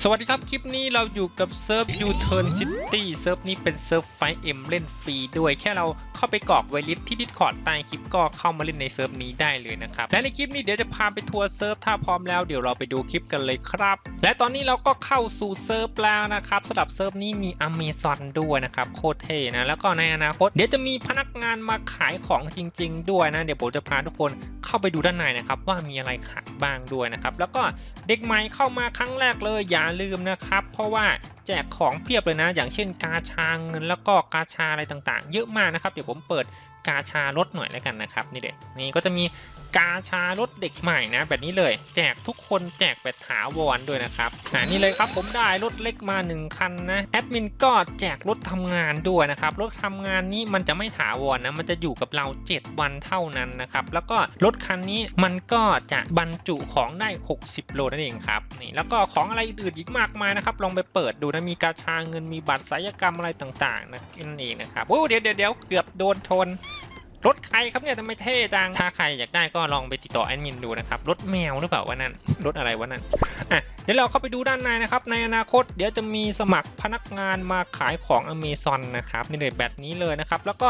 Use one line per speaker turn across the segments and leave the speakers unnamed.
สวัสดีครับ คลิปนี้เราอยู่กับเซิร์ฟ U-Turn City เซิร์ฟนี้เป็นเซิร์ฟไฟเอ็มเล่นฟรีด้วยแค่เราเข้าไปกรอกไวลิสที่ Discord ใต้คลิปก็เข้ามาเล่นในเซิร์ฟนี้ได้เลยนะครับ และในคลิปนี้เดี๋ยวจะพาไปทัวร์เซิร์ฟถ้าพร้อมแล้วเดี๋ยวเราไปดูคลิปกันเลยครับ และตอนนี้เราก็เข้าสู่เซิร์ฟแล้วนะครับสำหรับเซิร์ฟนี้มี Amazon ด้วยนะครับโคตรเท่นะแล้วก็ในอนาคตเดี๋ยวจะมีพนักงานมาขายของจริง ๆ ด้วยนะเดี๋ยวผมจะพาทุกคนเข้าไปดูด้านในนะครับ ว่ามีอะไรขายบ้างด้วยนะครับ แล้วก็เด็กใหม่เข้ามาครั้งแรกเลยอย่าลืมนะครับ เพราะว่าแจกของเพียบเลยนะ อย่างเช่นกาชาเงินแล้วก็กาชาอะไรต่างๆ เยอะมากนะครับ เดี๋ยวผมเปิดกาชารถหน่อยแล้วกันนะครับนี่เด็กนี่ก็จะมี กาชารถเด็กใหม่นะ แบบนี้เลยแจกทุกคนแจกแบบถาวรด้วยนะครับอ่านี่เลยครับผมได้รถเล็กมา 1 คันนะแอดมินก็แจกรถทำงานด้วยนะครับรถทำงานนี้มันจะไม่ถาวรนะมันจะอยู่กับเรา 7 วันเท่านั้นนะครับแล้วก็รถคันนี้มันก็จะบรรจุของได้ 60 โลนั่นเองครับนี่แล้วก็ของอะไรอื่นอีกมากมายนะครับลองไปเปิดดูนะมีกาชาเงินมีบัตรศัลยกรรมอะไรต่างๆนะนั่นเองนะครับโอ้เดี๋ยวเดี๋ยวเดี๋ยวเกือบโดนชน รถใครครับเนี่ยทำไมเท่จัง ถ้าใครอยากได้ก็ลองไปติดต่อแอดมินดูนะครับ รถแมวหรือเปล่าวะนั่น รถอะไรวะนั่น อะ เดี๋ยวเราเข้าไปดูด้านในนะครับ ในอนาคตเดี๋ยวจะมีสมัครพนักงานมาขายของอเมซอนนะครับนี่เลยแบบนี้เลยนะครับ แล้วก็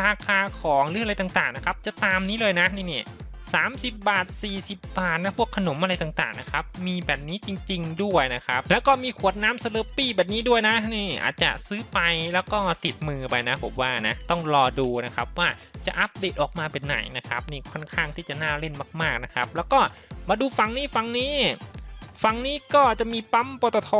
ราคาของเรื่องอะไรต่างๆนะครับ จะตามนี้เลยนะนี่เนี่ 30 บาท 40 บาทนะพวกขนมอะไรต่างๆนะครับมีแบบนี้จริง ๆ ด้วยนะครับแล้วก็มีขวดน้ำสเลอร์ปี้แบบนี้ด้วยนะนี่อาจจะซื้อไปแล้วก็ติดมือไปนะผมว่านะต้องรอดูนะครับว่าจะอัปเดตออกมาเป็นไหนนะครับนี่ค่อนข้างที่จะน่าเล่นมากๆนะครับแล้วก็มาดูฝั่งนี้ฝั่งนี้ฝั่งนี้ก็จะมีปั๊มปตท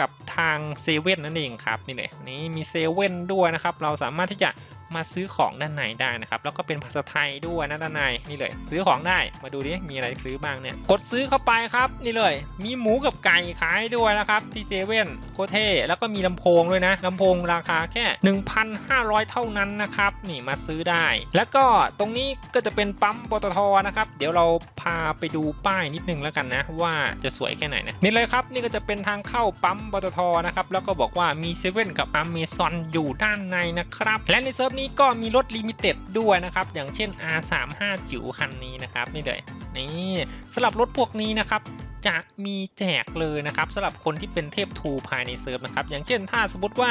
กับทางเซเว่นนั่นเองครับนี่เลยนี่มีเซเว่นด้วยนะครับเราสามารถที่จะ มาซื้อของด้านในได้นะครับ แล้วก็เป็นภาษาไทยด้วยนะด้านในนี่เลย ซื้อของได้มาดูดิมีอะไรซื้อบ้างเนี่ยกดซื้อเข้าไปครับนี่เลย มีหมูกับไก่ขายด้วยนะครับที่เซเว่นโคเท่แล้วก็มีลำโพงด้วยนะลำโพงราคาแค่ 1,500 เท่านั้นนะครับนี่มาซื้อได้ แล้วก็ตรงนี้ก็จะเป็นปั๊มปตทนะครับเดี๋ยวเราพาไปดูป้ายนิดนึงแล้วกันนะว่าจะสวยแค่ไหนนะนี่เลยครับนี่ก็จะเป็นทางเข้าปั๊มปตทนะครับแล้วก็บอกว่ามีเซเว่นกับอเมซอนอยู่ด้านในนะครับและในเซิร์ฟนี้ก็มีรถลิมิเต็ดด้วยนะครับ อย่างเช่น R35 จิ๋วคันนี้นะครับนี่เลยนี่สำหรับรถพวกนี้นะครับจะมีแจกเลยนะครับสำหรับคนที่เป็นเทพทูภายในเซิร์ฟนะครับ อย่างเช่นถ้าสมมติว่า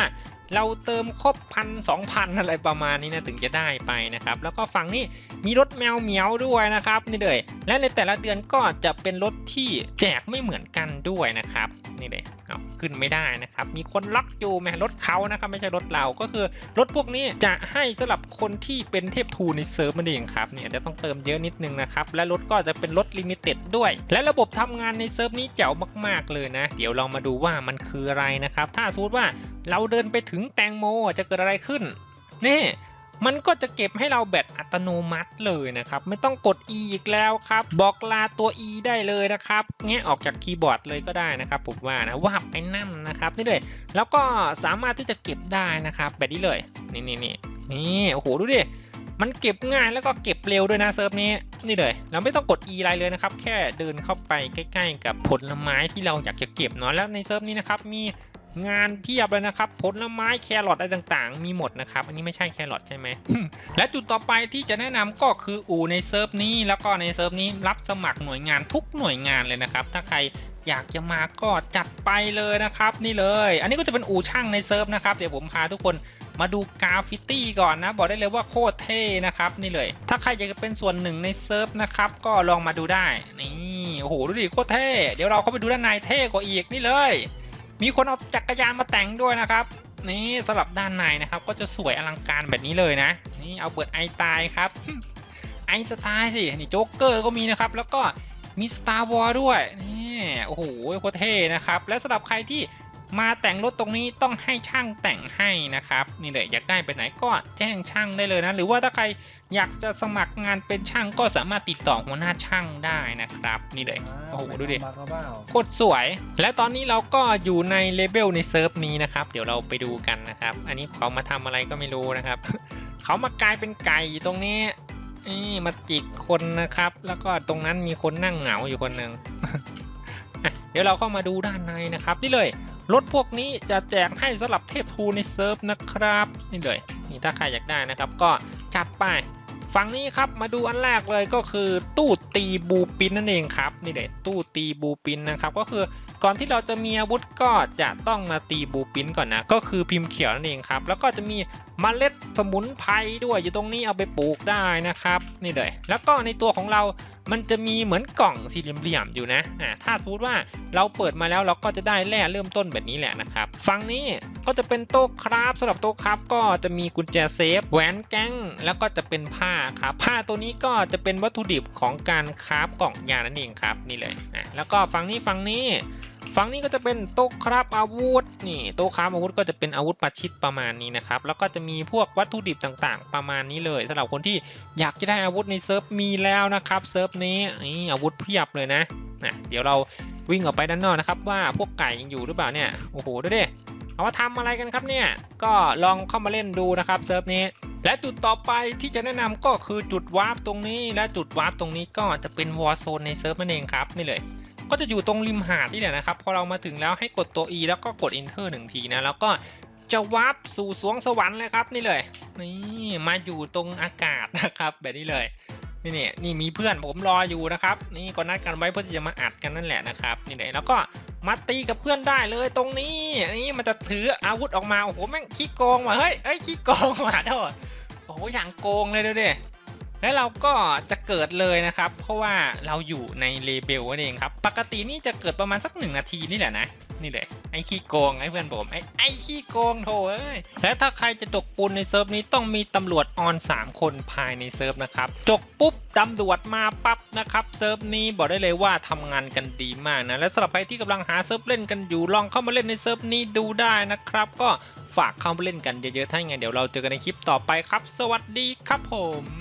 เราเติมครบพันสองพันอะไรประมาณนี้นะถึงจะได้ไปนะครับ แล้วก็ฝั่งนี้มีรถแมวเหมียวด้วยนะครับนี่เลยและในแต่ละเดือนก็จะเป็นรถที่แจกไม่เหมือนกันด้วยนะครับนี่เลยเอาขึ้นไม่ได้นะครับ มีคนล็อกอยู่แหมรถเขานะครับไม่ใช่รถเราก็คือรถพวกนี้จะให้สำหรับคนที่เป็นเทพทูในเซิร์ฟมันเองครับเนี่ยจะต้องเติมเยอะนิดนึงนะครับและรถก็จะเป็นรถลิมิเต็ดด้วย และระบบทำงานในเซิร์ฟนี้เจ๋วมาก ๆเลยนะ เดี๋ยวเรามาดูว่ามันคืออะไรนะครับถ้าสมมติว่า เราเดินไปถึงแตงโมจะเกิดอะไรขึ้น นี่ มันก็จะเก็บให้เราแบบอัตโนมัติเลยนะครับ ไม่ต้องกด E อีกแล้วครับ บอกลาตัว E ได้เลยนะครับเงี้ยออกจากคีย์บอร์ดเลยก็ได้นะครับผมว่านะว่าบไปนั่นนะครับนี่เลยแล้วก็สามารถที่จะเก็บได้นะครับแบบนี้เลย นี่นี่นี่นี่โอ้โหดูดิมันเก็บง่ายแล้วก็เก็บเร็วด้วยนะเซิร์ฟนี้นี่เลยเราไม่ต้องกด E อะไรเลยนะครับ แค่เดินเข้าไปใกล้ ๆ กับผลไม้ที่เราอยากจะเก็บเนาะแล้วในเซิร์ฟนี้นะครับมี งานเพียบเลยนะครับผลไม้แครอทอะไรต่างๆ มีหมดนะครับ อันนี้ไม่ใช่แครอทใช่ไหม และจุดต่อไปที่จะแนะนำก็คืออู่ในเซิร์ฟนี้ แล้วก็ในเซิร์ฟนี้รับสมัครหน่วยงานทุกหน่วยงานเลยนะครับ ถ้าใครอยากจะมาก็จัดไปเลยนะครับนี่เลย อันนี้ก็จะเป็นอู่ช่างในเซิร์ฟนะครับเดี๋ยวผมพาทุกคนมาดูกราฟฟิตี้ก่อนนะ บอกได้เลยว่าโคตรเท่นะครับนี่เลย ถ้าใครอยากจะเป็นส่วนหนึ่งในเซิร์ฟนะครับก็ลองมาดูได้นี่โอ้โหดูดิโคตรเท่เดี๋ยวเราเข้าไปดูด้านในเท่กว่าอีกนี่เลย มีคนเอาจักรยานมาแต่งด้วยนะครับ นี่สลับด้านในนะครับ ก็จะสวยอลังการแบบนี้เลยนะ นี่เอาเปิดไอตายครับ ไอสไตล์สินี่โจ๊กเกอร์ก็มีนะครับ แล้วก็มีสตาร์วอลด้วยนี่โอ้โหโคตรเท่นะครับ และสำหรับใครที่ มาแต่งรถตรงนี้ต้องให้ช่างแต่งให้นะครับนี่เลยอยากได้ไปไหนก็แจ้งช่างได้เลยนะ หรือว่าถ้าใครอยากจะสมัครงานเป็นช่างก็สามารถติดต่อหัวหน้าช่างได้นะครับ นี่เลยโอ้โหดูดิ
มาเขาเปล่า
โคตรสวย และตอนนี้เราก็อยู่ในเลเวลในเซิร์ฟนี้นะครับ เดี๋ยวเราไปดูกันนะครับ อันนี้เขามาทำอะไรก็ไม่รู้นะครับ เขามากลายเป็นไก่อยู่ตรงนี้นี่มาจิกคนนะครับ แล้วก็ตรงนั้นมีคนนั่งเหงาอยู่คนหนึ่งอะเดี๋ยวเราเข้ามาดูด้านในนะครับนี่เลย รถพวกนี้จะแจกให้สำหรับเทพทูในเซิร์ฟนะครับ นี่เลยนี่ถ้าใครอยากได้นะครับ ก็จัดไปฝั่งนี้ครับมาดูอันแรกเลยก็คือตู้ตีบูปินนั่นเองครับนี่เลยตู้ตีบูปินนะครับก็คือก่อนที่เราจะมีอาวุธก็จะต้องมาตีบูปินก่อนนะก็คือพิมพ์เขียวนั่นเองครับแล้วก็จะมีเมล็ดสมุนไพรด้วยอยู่ตรงนี้เอาไปปลูกได้นะครับนี่เลยแล้วก็ในตัวของเรามันจะมีเหมือนกล่องสี่เหลี่ยมอยู่นะอ่าถ้าสมมติว่าเราเปิดมาแล้วเราก็จะได้แร่เริ่มต้นแบบนี้แหละนะครับฝั่งนี้ก็จะเป็นโต๊ะคราฟสำหรับโต๊ะคราฟก็จะมีกุญแจเซฟแหวนแก้งแล้วก็จะเป็นผ้าครับผ้าตัวนี้ก็จะเป็นวัตถุดิบของการคราฟกล่องยานั่นเองครับนี่เลยอะแล้วก็ฝั่งนี้ฝั่งนี้ฝั่งนี้ก็จะเป็นโต๊ะคราฟอาวุธนี่โต๊ะคราฟอาวุธก็จะเป็นอาวุธประชิดประมาณนี้นะครับแล้วก็จะมีพวกวัตถุดิบต่างๆ ประมาณนี้เลยสำหรับคนที่อยากจะได้อาวุธในเซิร์ฟมีแล้วนะครับเซิร์ฟนี้นี่อาวุธเพียบเลยนะนะเดี๋ยวเราวิ่งออกไปด้านนอกนะครับ ว่าพวกไก่ยังอยู่หรือเปล่าเนี่ยโอ้โหดูดิเอามาทำอะไรกันครับเนี่ยก็ลองเข้ามาเล่นดูนะครับเซิร์ฟนี้ และจุดต่อไปที่จะแนะนำก็คือจุดวาร์ปตรงนี้และจุดวาร์ปตรงนี้ก็จะเป็นวอร์โซนในเซิร์ฟนั่นเองครับนี่เลยก็จะอยู่ตรงริมหาดนี่แหละนะครับ พอเรามาถึงแล้วให้กดตัว E แล้วก็กด Enter หนึ่งทีนะ แล้วก็จะวาร์ปสู่สวงสวรรค์เลยครับนี่เลย นี่มาอยู่ตรงอากาศนะครับแบบนี้เลย นี่เนี่ยนี่มีเพื่อนผมรออยู่นะครับ นี่ก็นัดกันไว้เพื่อที่จะมาอัดกันนั่นแหละนะครับนี่เลยแล้วก็มาตีกับเพื่อนได้เลยตรงนี้นี่มันจะถืออาวุธออกมาโอ้โหแม่งขี้โกงว่ะเฮ้ยเอ้ยขี้โกงว่ะโทษโอ้โหอย่างโกงเลยดูดิและเราก็จะเกิดเลยนะครับ เพราะว่าเราอยู่ในเลเบลนั่นเองครับ ปกตินี่จะเกิดประมาณสักหนึ่งนาทีนี่แหละนะ นี่เลยไอ้ขี้โกงไอ้เพื่อนผม ไอ้ไอ้ขี้โกงโถเอ้ย และถ้าใครจะจกปูนในเซิร์ฟนี้ต้องมีตำรวจออน 3 คนภายในเซิร์ฟนะครับ จกปุ๊บตำรวจมาปั๊บนะครับ เซิร์ฟนี้บอกได้เลยว่าทำงานกันดีมากนะ และสำหรับใครที่กำลังหาเซิร์ฟเล่นกันอยู่ลองเข้ามาเล่นในเซิร์ฟนี้ดูได้นะครับ ก็ฝากเข้ามาเล่นกันเยอะๆถ้าอย่างไงเดี๋ยวเราเจอกันในคลิปต่อไปครับ สวัสดีครับผม